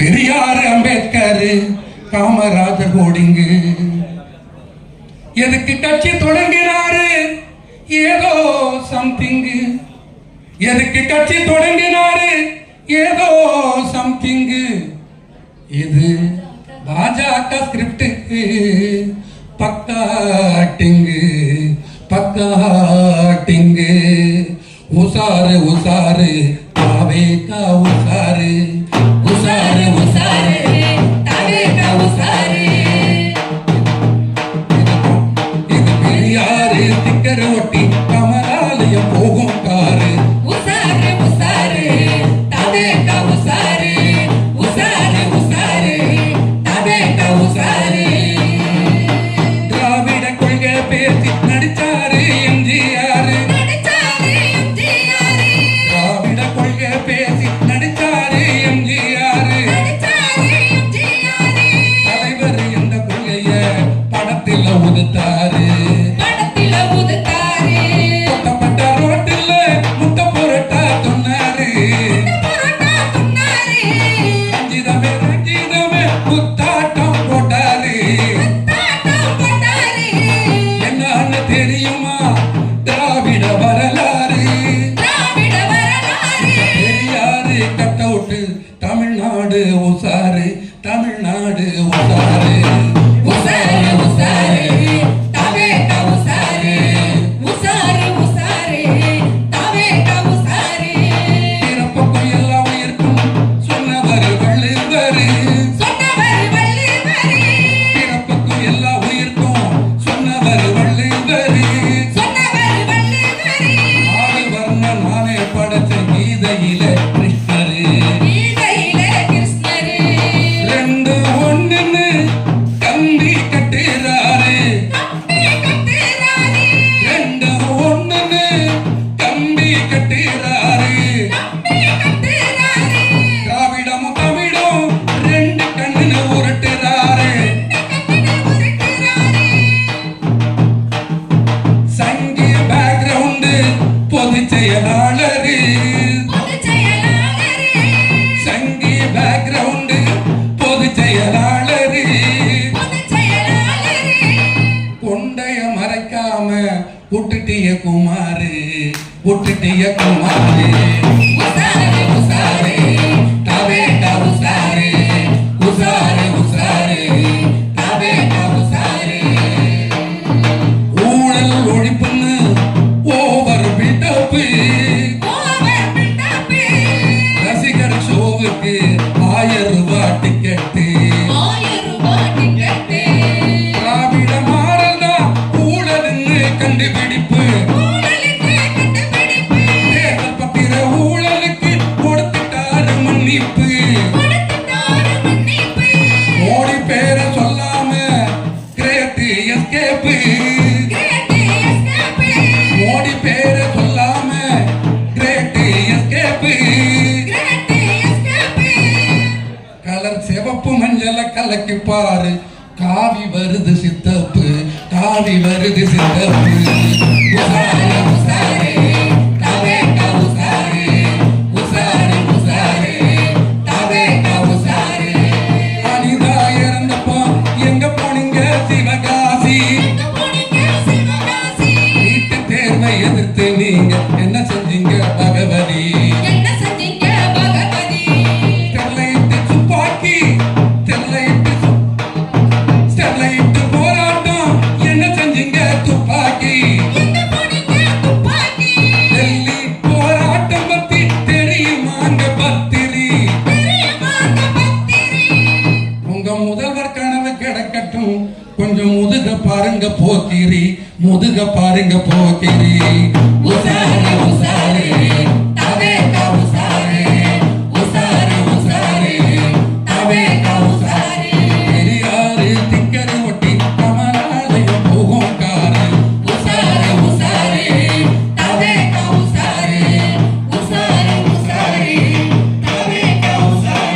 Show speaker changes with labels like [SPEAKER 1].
[SPEAKER 1] பெரியார் அம்பேத்கர் காமராஜர் ஹோடிங்கு. எதுக்கு கட்சி தொடங்கினாரு? ஏதோ சம்திங் எதுக்கு கட்சி தொடங்கினாரு? ஏதோ சம்திங்கு. இது பாஜக ஸ்கிரிப்டுக்கு பக்காட்டிங்கு பக்காட்டிங்கு. உசாரு உசாரு பாவேகா உசாரு ஓட்டி கமலாலயம் போகும் காரு.
[SPEAKER 2] உசாரு உசாரு ததேக்கா உசாரு உசாரு உசாரு ததேக்கா உசாரு.
[SPEAKER 1] திராவிட கொள்கை பேசி நடிச்சாரு எம்ஜிஆர். திராவிட கொள்கை பேசி நடிச்சாரு எம்ஜிஆர். தலைவர் தமிழ்நாடு உசாரு தமிழ்நாடு உசாரு
[SPEAKER 2] உசாரு
[SPEAKER 1] செயலாளரு சங்கி பேக்ரவுண்டு பொது செயலாளரு கொண்டைய மறைக்காம விட்டுட்டிய குமாரு விட்டுட்டிய ஷோவுக்கு ஆயிரம் ரூபாய் டிக்கெட்டு கண்டுபிடிப்பு. பாரு காவி வருது சித்தப்பு காவி வருது சித்தப்பு. என்ன கொஞ்சம் முதுக பாருங்க போத்திரி முதுக பாருங்க போத்திரி. உசாரி உசாரி.